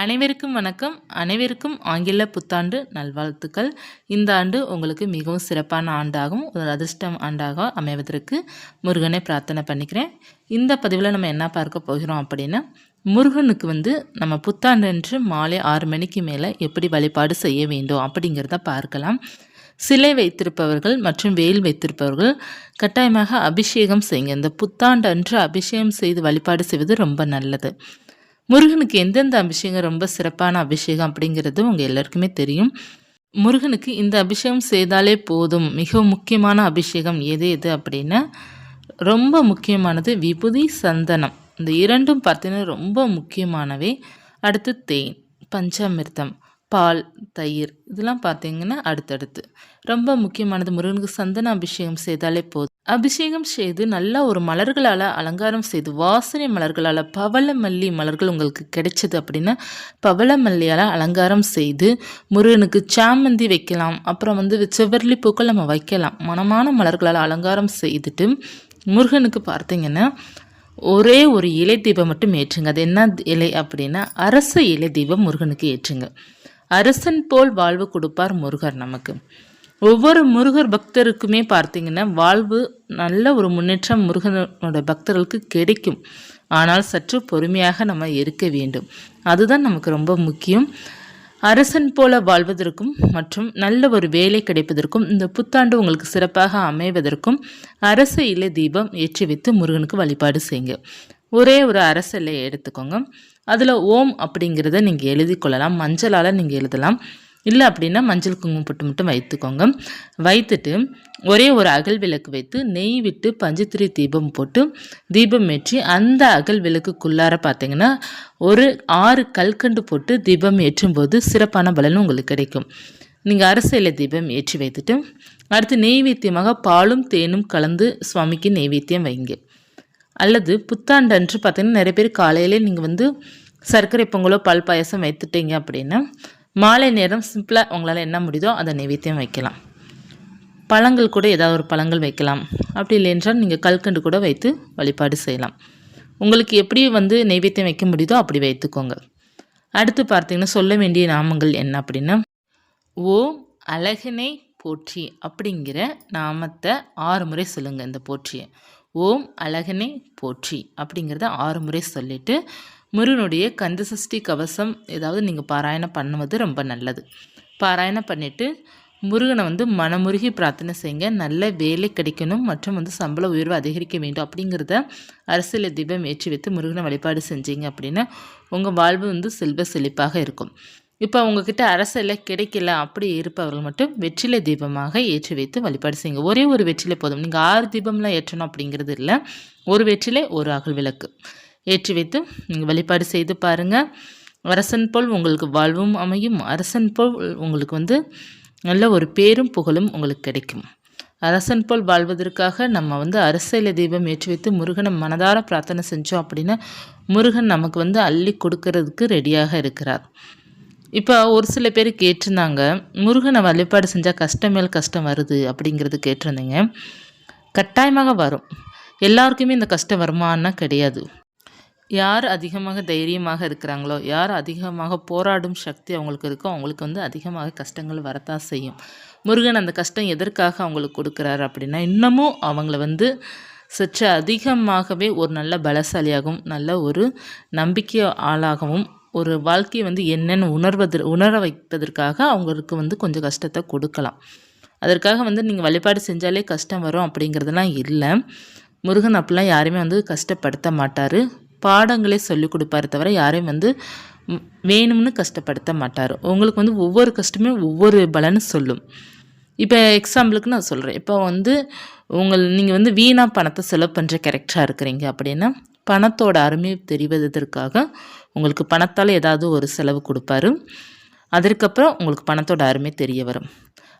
அனைவருக்கும் வணக்கம். அனைவருக்கும் ஆங்கில புத்தாண்டு நல்வாழ்த்துக்கள். இந்த ஆண்டு உங்களுக்கு மிகவும் சிறப்பான ஆண்டாகும் ஒரு அதிர்ஷ்டம் ஆண்டாக அமைவதற்கு முருகனை பிரார்த்தனை பண்ணிக்கிறேன். இந்த பதிவில் நம்ம என்ன பார்க்க போகிறோம் அப்படின்னா முருகனுக்கு வந்து நம்ம புத்தாண்டன்று மாலை ஆறு மணிக்கு மேலே எப்படி வழிபாடு செய்ய வேண்டும் அப்படிங்கிறத பார்க்கலாம். சிலை வைத்திருப்பவர்கள் மற்றும் வேல் வைத்திருப்பவர்கள் கட்டாயமாக அபிஷேகம் செய்யுங்க. இந்த புத்தாண்டு அன்று அபிஷேகம் செய்து வழிபாடு செய்வது ரொம்ப நல்லது. முருகனுக்கு எந்தெந்த அபிஷேகம் ரொம்ப சிறப்பான அபிஷேகம் அப்படிங்கிறது உங்கள் எல்லாருக்குமே தெரியும். முருகனுக்கு இந்த அபிஷேகம் செய்தாலே போதும். மிக முக்கியமான அபிஷேகம் எது எது அப்படின்னா ரொம்ப முக்கியமானது விபூதி சந்தனம். இந்த இரண்டும் பார்த்தீங்கன்னா ரொம்ப முக்கியமானவை. அடுத்து தேன் பஞ்சாமிர்தம். பால் தயிர் இதெல்லாம் பார்த்தீங்கன்னா அடுத்தடுத்து. ரொம்ப முக்கியமானது முருகனுக்கு சந்தன அபிஷேகம் செய்தாலே போதும். அபிஷேகம் செய்து நல்லா ஒரு மலர்களால் அலங்காரம் செய்து வாசனை மலர்களால் பவளமல்லி மலர்கள் உங்களுக்கு கிடைச்சது அப்படின்னா பவள மல்லியால் அலங்காரம் செய்து முருகனுக்கு சாமந்தி வைக்கலாம். அப்புறம் வந்து செவ்வரளி பூக்கள் நம்ம வைக்கலாம். மனமான மலர்களால் அலங்காரம் செய்துட்டு முருகனுக்கு பார்த்தீங்கன்னா ஒரே ஒரு இலை தீபம் மட்டும் ஏற்றுங்க. அது என்ன இலை அப்படின்னா அரச இலை தீபம் முருகனுக்கு ஏற்றுங்க. அரசன் போல் வாழ்வு கொடுப்பார் முருகர் நமக்கு. ஒவ்வொரு முருகர் பக்தருக்குமே பார்த்தீங்கன்னா வாழ்வு நல்ல ஒரு முன்னேற்றம் முருகனோட பக்தர்களுக்கு கிடைக்கும். ஆனால் சற்று பொறுமையாக நம்ம இருக்க வேண்டும். அதுதான் நமக்கு ரொம்ப முக்கியம். அரசன் போல வாழ்வதற்கும் மற்றும் நல்ல ஒரு வேலை கிடைப்பதற்கும் இந்த புத்தாண்டு உங்களுக்கு சிறப்பாக அமைவதற்கும் அரச இலை தீபம் ஏற்றி வைத்து முருகனுக்கு வழிபாடு செய்யுங்க. ஒரே ஒரு அரச இலையை எடுத்துக்கோங்க. அதில் ஓம் அப்படிங்கிறத நீங்கள் எழுதி கொள்ளலாம். மஞ்சளால் நீங்கள் எழுதலாம். இல்லை அப்படின்னா மஞ்சள் குங்குமம் போட்டு மட்டும் வைத்துக்கோங்க. வைத்துட்டு ஒரே ஒரு அகல் விளக்கு வைத்து நெய் விட்டு பஞ்சத்திரி தீபம் போட்டு தீபம் ஏற்றி அந்த அகல் விளக்குக்குள்ளார பார்த்தீங்கன்னா ஒரு ஆறு கல்கண்டு போட்டு தீபம் ஏற்றும் போது சிறப்பான பலன் உங்களுக்கு கிடைக்கும். நீங்கள் அரசியல தீபம் ஏற்றி வைத்துட்டு அடுத்து நெய்வேத்தியமாக பாலும் தேனும் கலந்து சுவாமிக்கு நெய்வேத்தியம் வைங்க. அல்லது புத்தாண்டு அன்று பார்த்தீங்கன்னா நிறைய பேர் காலையிலே நீங்கள் வந்து சர்க்கரை பொங்கலோ பால் பாயசம் வைத்துட்டீங்க அப்படின்னா மாலை நேரம் சிம்பிளாக உங்களால் என்ன முடியுதோ அதை நைவேத்தியம் வைக்கலாம். பழங்கள் கூட ஏதாவது ஒரு பழங்கள் வைக்கலாம். அப்படி இல்லை என்றால் நீங்கள் கல்கண்டு கூட வைத்து வழிபாடு செய்யலாம். உங்களுக்கு எப்படி வந்து நைவேத்தியம் வைக்க முடியுதோ அப்படி வைத்துக்கோங்க. அடுத்து பார்த்தீங்கன்னா சொல்ல வேண்டிய நாமங்கள் என்ன அப்படின்னா ஓம் அழகனை போற்றி அப்படிங்கிற நாமத்தை ஆறு முறை சொல்லுங்கள் இந்த போற்றியை. ஓம் அழகனை போற்றி அப்படிங்கிறத ஆறு முறை சொல்லிவிட்டு முருகனுடைய கந்தசஷ்டி கவசம் ஏதாவது நீங்கள் பாராயணம் பண்ணுவது ரொம்ப நல்லது. பாராயணம் பண்ணிவிட்டு முருகனை வந்து மனமுருகி பிரார்த்தனை செய்யுங்க. நல்ல வேலை கிடைக்கணும் மற்றும் வந்து சம்பள உயர்வு அதிகரிக்க வேண்டும் அப்படிங்கிறத அரசியல் தீபம் ஏற்றி வைத்து முருகனை வழிபாடு செஞ்சீங்க அப்படின்னா உங்கள் வாழ்வு வந்து செல்வ செழிப்பாக இருக்கும். இப்போ அவங்கக்கிட்ட அரசியல் கிடைக்கல அப்படி இருப்பவர்கள் மட்டும் வெற்றிலை தீபமாக ஏற்றி வைத்து வழிபாடு செய்யுங்க. ஒரே ஒரு வெற்றிலை போதும். நீங்கள் ஆறு தீபம்லாம் ஏற்றணும் அப்படிங்கிறது இல்லை. ஒரு வெற்றிலை ஒரு அகல் விளக்கு ஏற்றி வைத்து நீங்கள் வழிபாடு செய்து பாருங்கள் அரசன் போல் உங்களுக்கு வாழ்வும் அமையும். அரசன் போல் உங்களுக்கு வந்து நல்ல ஒரு பேரும் புகழும் உங்களுக்கு கிடைக்கும். அரசன் போல் வாழ்வதற்காக நம்ம வந்து அரசியல தீபம் ஏற்றி வைத்து முருகனை மனதார பிரார்த்தனை செஞ்சோம் அப்படின்னா முருகன் நமக்கு வந்து அள்ளி கொடுக்கறதுக்கு ரெடியாக இருக்கிறார். இப்போ ஒரு சில பேர் கேட்டிருந்தாங்க முருகனை வழிபாடு செஞ்சால் கஷ்டம் மேல் கஷ்டம் வருது அப்படிங்கிறது கேட்டிருந்தீங்க. கட்டாயமாக வரும். எல்லாருக்குமே இந்த கஷ்டம் வருமானா கிடையாது. யார் அதிகமாக தைரியமாக இருக்கிறாங்களோ யார் அதிகமாக போராடும் சக்தி அவங்களுக்கு இருக்கோ அவங்களுக்கு வந்து அதிகமாக கஷ்டங்கள் வரத்தான் செய்யும். முருகன் அந்த கஷ்டம் எதற்காக அவங்களுக்கு கொடுக்குறாரு அப்படின்னா இன்னமும் அவங்கள வந்து சற்று அதிகமாகவே ஒரு நல்ல பலசாலியாகவும் நல்ல ஒரு நம்பிக்கை ஆளாகவும் ஒரு வாழ்க்கையை வந்து என்னென்னு உணர்வது உணர வைப்பதற்காக அவங்களுக்கு வந்து கொஞ்சம் கஷ்டத்தை கொடுக்கலாம். அதற்காக வந்து நீங்கள் வழிபாடு செஞ்சாலே கஷ்டம் வரும் அப்படிங்கிறதுலாம் இல்லை. முருகன் அப்படிலாம் யாருமே வந்து கஷ்டப்படுத்த மாட்டார். பாடங்களே சொல்லிக் கொடுப்பாரு தவிர யாரையும் வந்து வேணும்னு கஷ்டப்படுத்த மாட்டார். உங்களுக்கு வந்து ஒவ்வொரு கஷ்டமே ஒவ்வொரு பலன்னு சொல்லும். இப்போ எக்ஸாம்பிளுக்கு நான் சொல்கிறேன் இப்போ வந்து உங்கள் நீங்கள் வந்து வீணாக பணத்தை செலவு பண்ணுற கேரக்டராக இருக்கிறீங்க அப்படின்னா பணத்தோட அருமை தெரிவதற்காக உங்களுக்கு பணத்தால் ஏதாவது ஒரு செலவு கொடுப்பாரு. அதற்கப்புறம் உங்களுக்கு பணத்தோட அருமை தெரிய வரும்.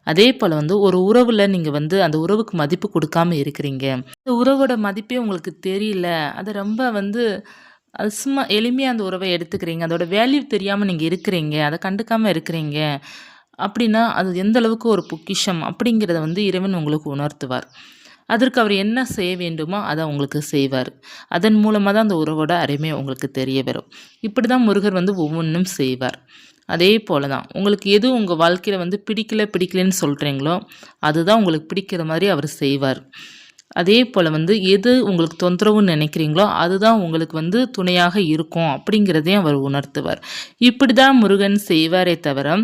அதே போல் வந்து ஒரு உறவில் நீங்கள் வந்து அந்த உறவுக்கு மதிப்பு கொடுக்காம இருக்கிறீங்க. அந்த உறவோட மதிப்பே உங்களுக்கு தெரியல. அது ரொம்ப வந்து அது சும்மா எளிமையாக அந்த உறவை எடுத்துக்கிறீங்க. அதோட வேல்யூ தெரியாமல் நீங்கள் இருக்கிறீங்க. அதை கண்டுக்காமல் இருக்கிறீங்க. அப்படின்னா அது எந்த அளவுக்கு ஒரு பொக்கிஷம் அப்படிங்கிறத வந்து இறைவன் உங்களுக்கு உணர்த்துவார். அதற்கு அவர் என்ன செய்ய வேண்டுமோ அதை உங்களுக்கு செய்வார். அதன் மூலமாக தான் அந்த உறவோட அருமை உங்களுக்கு தெரிய வரும். இப்படி தான் முருகர் வந்து ஒவ்வொன்றும் செய்வார். அதே போல தான் உங்களுக்கு எது உங்கள் வாழ்க்கையில் வந்து பிடிக்கல பிடிக்கலன்னு சொல்கிறீங்களோ அதுதான் உங்களுக்கு பிடிக்கிற மாதிரி அவர் செய்வார். அதே போல் வந்து எது உங்களுக்கு தொந்தரவுன்னு நினைக்கிறீங்களோ அதுதான் உங்களுக்கு வந்து துணையாக இருக்கும் அப்படிங்கிறதையும் அவர் உணர்த்துவார். இப்படி தான் முருகன் செய்வாரே தவிர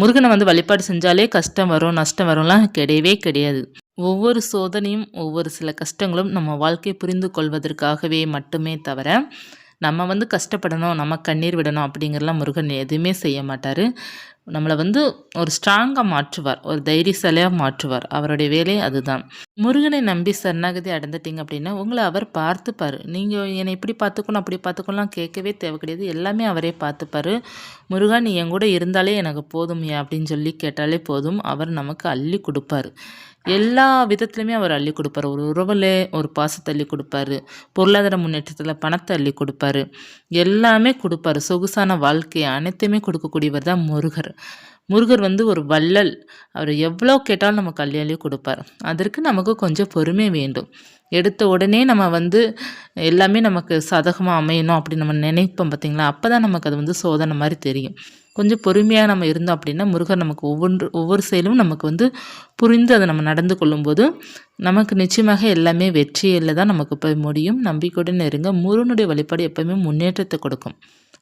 முருகனை வந்து வழிபாடு செஞ்சாலே கஷ்டம் வரும் நஷ்டம் வரும்லாம் கிடையவே கிடையாது. ஒவ்வொரு சோதனையும் ஒவ்வொரு சில கஷ்டங்களும் நம்ம வாழ்க்கையை புரிந்து கொள்வதற்காகவே மட்டுமே தவிர நம்ம வந்து கஷ்டப்படணும் நம்ம கண்ணீர் விடணும் அப்படிங்கிறலாம் முருகன் எதுவுமே செய்ய மாட்டார். நம்மளை வந்து ஒரு ஸ்ட்ராங்காக மாற்றுவார் ஒரு தைரியசாலியாக மாற்றுவார். அவருடைய வேலை அதுதான். முருகனை நம்பி சரணாகதி அடைந்துட்டீங்க அப்படின்னா உங்களை அவர் பார்த்துப்பார். நீங்கள் என்னை இப்படி பார்த்துக்கணும் அப்படி பார்த்துக்கணும்லாம் கேட்கவே தேவை கிடையாது. எல்லாமே அவரே பார்த்துப்பார். முருகா நீ என் கூட இருந்தாலே எனக்கு போதும்யா அப்படின்னு சொல்லி கேட்டாலே போதும். அவர் நமக்கு அள்ளி கொடுப்பார். எல்லா விதத்துலையுமே அவர் அள்ளி கொடுப்பார். ஒரு உறவில் ஒரு பாசத்தை அள்ளி கொடுப்பாரு. பொருளாதார முன்னேற்றத்தில் பணத்தை அள்ளி கொடுப்பாரு. எல்லாமே கொடுப்பாரு. சொகுசான வாழ்க்கையை அனைத்தையுமே கொடுக்கக்கூடியவர் தான் முருகர். முருகர் வந்து ஒரு வள்ளல். அவர் எவ்வளோ கேட்டாலும் நமக்கு அள்ளி அள்ளி கொடுப்பார். அதற்கு நமக்கு கொஞ்சம் பொறுமை வேண்டும். எடுத்த உடனே நம்ம வந்து எல்லாமே நமக்கு சாதகமாக அமையணும் அப்படின்னு நம்ம நினைப்போம் பார்த்திங்களா அப்போ தான் நமக்கு அது வந்து சோதனை மாதிரி தெரியும். கொஞ்சம் பொறுமையாக நம்ம இருந்தோம் அப்படின்னா முருகர் நமக்கு ஒவ்வொன்று ஒவ்வொரு செயலும் நமக்கு வந்து புரிந்து அதை நம்ம நடந்து கொள்ளும்போது நமக்கு நிச்சயமாக எல்லாமே வெற்றியில் தான் நமக்கு போய் முடியும். நம்பிக்கையுடன் இருங்க. முருகனுடைய வழிபாடு எப்போவுமே முன்னேற்றத்தை கொடுக்கும்.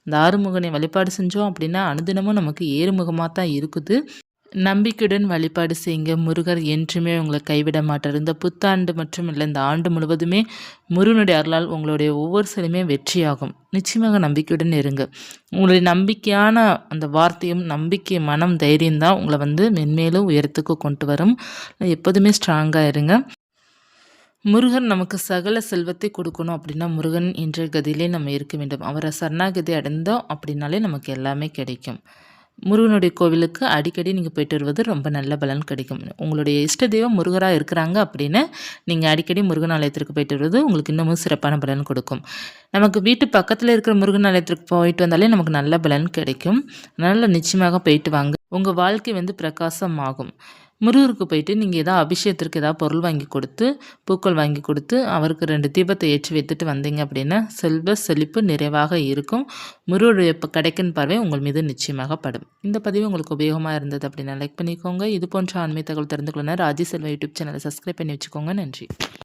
இந்த ஆறுமுகனை வழிபாடு செஞ்சோம் அப்படின்னா அனுதினமும் நமக்கு ஏறுமுகமாக தான் இருக்குது. நம்பிக்கையுடன் வழிபாடு செய்யுங்க. முருகர் என்றுமே உங்களை கைவிட மாட்டார். இந்த புத்தாண்டு மற்றும் இல்லை இந்த ஆண்டு முழுவதுமே முருகனுடைய அருளால் உங்களுடைய ஒவ்வொரு செயலுமே வெற்றியாகும். நிச்சயமாக நம்பிக்கையுடன் இருங்க. உங்களுடைய நம்பிக்கையான அந்த வார்த்தையும் நம்பிக்கை மனம் தைரியம் தான் உங்களை வந்து மென்மேலும் உயரத்துக்கு கொண்டு வரும். எப்போதுமே ஸ்ட்ராங்காக இருங்க. முருகன் நமக்கு சகல செல்வத்தை கொடுக்கணும் அப்படின்னா முருகன் என்ற கதியிலே நம்ம இருக்க வேண்டும். அவரை சரணாகதி அடைந்தோம் அப்படின்னாலே நமக்கு எல்லாமே கிடைக்கும். முருகனுடைய கோவிலுக்கு அடிக்கடி நீங்கள் போயிட்டு வருவது ரொம்ப நல்ல பலன் கிடைக்கும். உங்களுடைய இஷ்ட தெய்வம் முருகராக இருக்கிறாங்க அப்படின்னு நீங்கள் அடிக்கடி முருகன் ஆலயத்திற்கு போயிட்டு வருவது உங்களுக்கு இன்னமும் சிறப்பான பலன் கொடுக்கும். நமக்கு வீட்டு பக்கத்தில் இருக்கிற முருகன் ஆலயத்திற்கு போயிட்டு வந்தாலே நமக்கு நல்ல பலன் கிடைக்கும். அதனால் நிச்சயமாக போயிட்டு வாங்க. உங்கள் வாழ்க்கை வந்து பிரகாசமாகும். முருகருக்கு போயிட்டு நீங்கள் எதாவது அபிஷேகத்திற்கு ஏதாவது பொருள் வாங்கி கொடுத்து பூக்கள் வாங்கி கொடுத்து அவருக்கு ரெண்டு தீபத்தை ஏற்றி வைத்துட்டு வந்தீங்க அப்படின்னா செல்வ செழிப்பு நிறைவாக இருக்கும். முருகருடைய கிடைக்கும் பார்வை உங்கள் மீது நிச்சயமாக படும். இந்த பதிவு உங்களுக்கு உபயோகமாக இருந்தது அப்படின்னா லைக் பண்ணிக்கோங்க. இது போன்ற ஆன்மீக தகவல் தெரிந்து கொள்ளணும் ராஜி செல்வ யூடியூப் சேனலை சப்ஸ்கிரைப் பண்ணி வச்சுக்கோங்க. நன்றி.